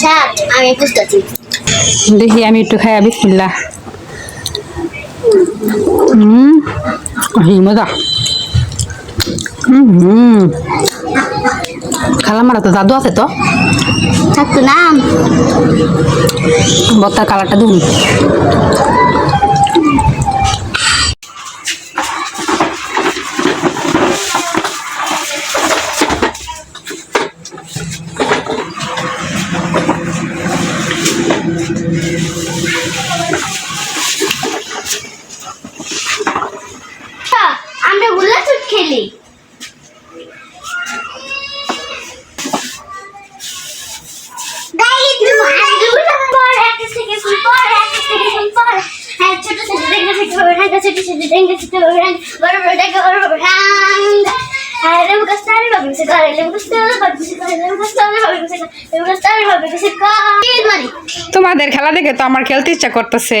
স্বাদ আমি বুঝতেছি দেখি আমি একটু খাই বিসমিল্লাহ। হুম মজা। হুম খালামারা তো জাদু আছে তো? থাকতো না বত্তার কালারটা দেখুন। খেলি। ছোট ছোট ডেঙ্গা ছোট ছোট ছোট ডেঙ্গা ছোট বড় বড় ডেঙ্গা বড় বড় তোমাদের খেলা দেখে তো আমার খেলতে ইচ্ছা করতেছে।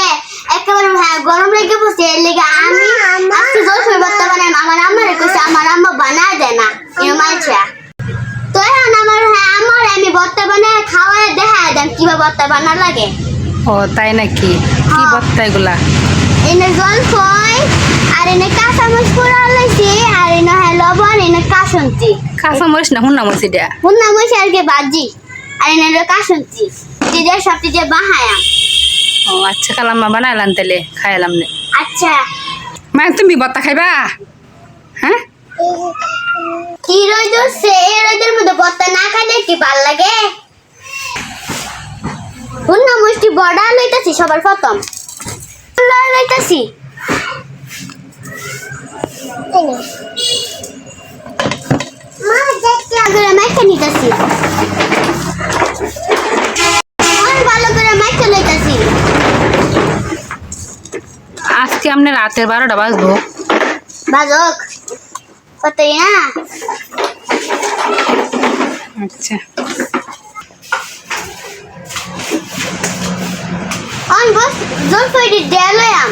একেবারে হ্যাঁ, গরম লেগে বসে এর লেগে আমি আজকে জল ফুল ভর্তা বানাই আমার আম্মারে কইছে আমার আম্মা বানায় দেয় না এর মাইছা তো এখন আমার হ্যাঁ আমার আমি ভর্তা বানায় খাওয়ায় দেখা দেন কীভাবে ভর্তা বানা লাগে। ও তাই নাকি? কি বত্তা এগুলা? এনে জল ফয় আর এনে কাঁচামরিচ পোড়া লাইছি আর এনে হ্যাঁ লবণ এনে কাসন্তি। কাঁচা মরিস না হুন্না মরিস এটা? হুন্না মরিচ আর কি বাজি আর এনে কাসন্তি। যে সবটি যে বাহায়া। ও আচ্ছা কালাম্মা বানাইলাম তাহলে খাইলাম নে। আচ্ছা। মা তুমি বত্তা খাইবা? হ্যাঁ? কি রোদ সে রোদের মধ্যে ভর্তা না খাইলে কি ভালো লাগে? হুন্না মুষ্টি বড়া লইতাছি সবার প্রথম। লইতাছি। আগে মাইকা নিতেছি। আপনি রাতের বারোটা বাজবো। বাজক। কতই না? আচ্ছা। অন বস জল ফইডি দেলয়াম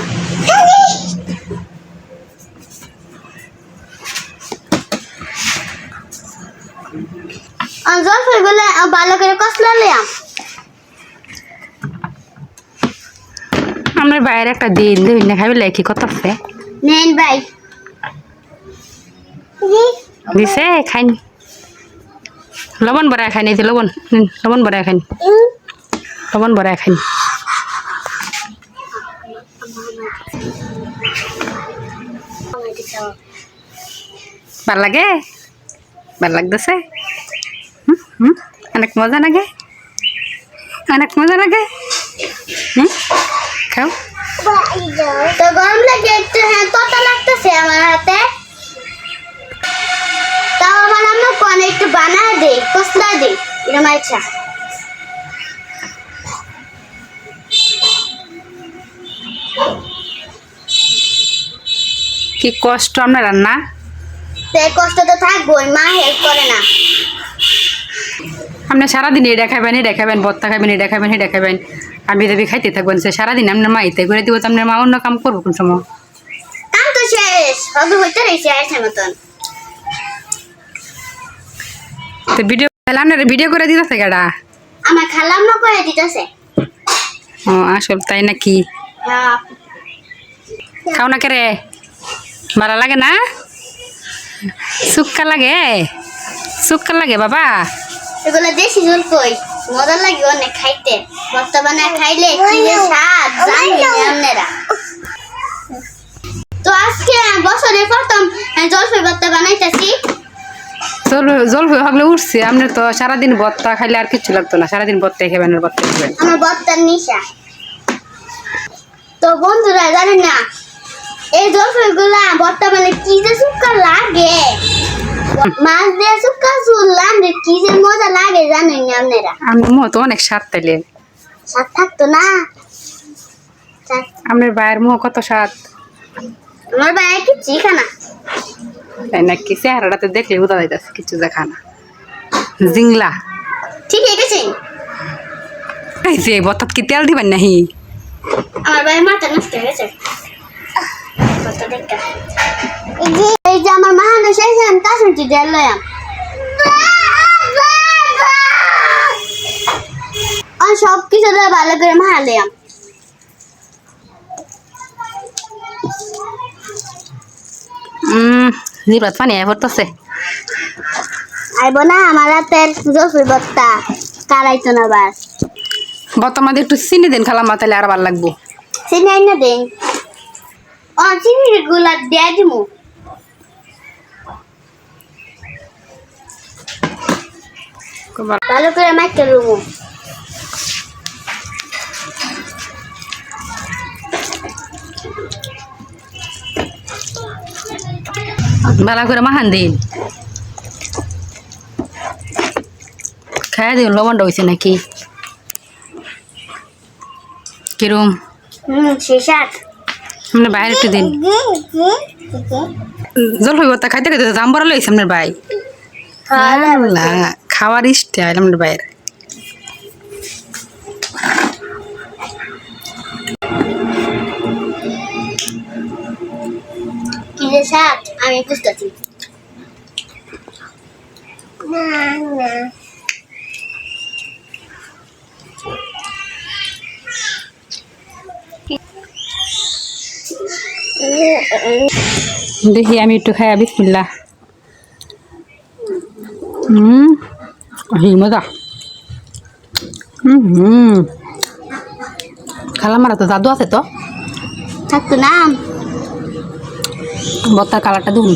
অন ফই ভালো করে কসলা আমরা বাইরে একটা দিন দিন না খাইবে কি কত আছে নেন ভাই। দিছে খাইনি লবণ বড়াই খাইনি লবণ লবণ বড়াই খাইনি লবণ বড়াই খাইনি ভালো লাগে? ভালো লাগতেছে? অনেক মজা লাগে? অনেক মজা লাগে? হুম খাও। তো গরম লাগে একটু হ্যাঁ তত লাগতেছে আমার হাতে? তাও আমার আম্মা কোন একটু বানায় দে কসলা দে এরকম আচ্ছা কি কষ্ট আপনার রান্না? এই কষ্ট তো থাকবোই মা হেল্প করে না। আপনি সারাদিন এটা খাবেন এটা খাবেন ভর্তা খাবেন এটা খাবেন এটা খাবেন আমি দেবী খাইতে থাকবেন সে সারাদিন আপনার মা ইতে করে দিব তো আপনার মা অন্য কাম করব কোন সময়? কাম তো শেষ হবে হইতে রয়েছে মতন। তো ভিডিও আপনার ভিডিও করে দিতেছে গাড়া আমার করে দিতেছে। ও আসল তাই নাকি? হ্যাঁ। খাও না কে রে ভালো লাগে না? সুক্কা লাগে? সুক্কা লাগে বাবা? এগুলো দেশি ঝোল কই? মজা লাগে অনেক খাইতে। বর্তমানে খাইলে কি যে স্বাদ জানি আপনারা। তো আজকে বছরের প্রথম জলপাই ভর্তা বানাইতেছি। জল জল হগলে উঠছে। আপনার তো সারাদিন ভর্তা খাইলে আর কিচ্ছু লাগতো না। সারাদিন ভর্তা খাবেন আর ভর্তা খাবেন আমার বর্তার নিশা। তো বন্ধুরা জানেন না এই জলপাই গুলা বর্তমানে কি যে সুক্কা লাগে। মাছ দিয়ে সুক্কা চুললাম মানে কি যে মজা লাগে জানেন না আপনারা? আমার মুহ তো অনেক স্বাদ তাইলে। স্বাদ থাকতো না? আপনার ভাইয়ের মুহ কত স্বাদ? আমার কিচ্ছু খানা তাই নাকি? চেহারাটাতে দেখলে বোঝা যাইতেছে কিছু দেখা না। জিংলা। ঠিক আছে এই যে বতাত কি তেল দিবেন নাহি? আমার বাইরে মাথা নষ্ট হয়ে গেছে কত দেখা। এই যে এই যে আমার মাহানো শেষ আমি তা শুনছি দেড় লয়াম আর সব কিছু ভালো করে মাহালাম উম জিবাত পানি আয় পড়তেছে। আইব না আমার হাতের জসুর বত্তা কারাইতো না বাস। বর্তমান মধ্যে একটু চিনি দিন খালাম তাহলে আর ভালো লাগবো। চিনি আইনা দেন ও চিনি গুলা দিয়ে দিমু। ভালো করে মাইকে লুমু ভালো করে মাহান দিন খাই দিন লবণটা হয়েছে নাকি? কিরম? বাইরে একটু দিন। জল হইব তা খাইতে খাইতে দাম বড় লইছে আপনার ভাই। খাওয়ার স্টাইল আপনার বাইরে। আমি বুঝতেছি। দেখি আমি একটু খাই বিসমিল্লা হুম। হি মজা হুম হুম খালামারা তো জাদু আছে তো থাকতো না বত্তার কালারটা দেখুন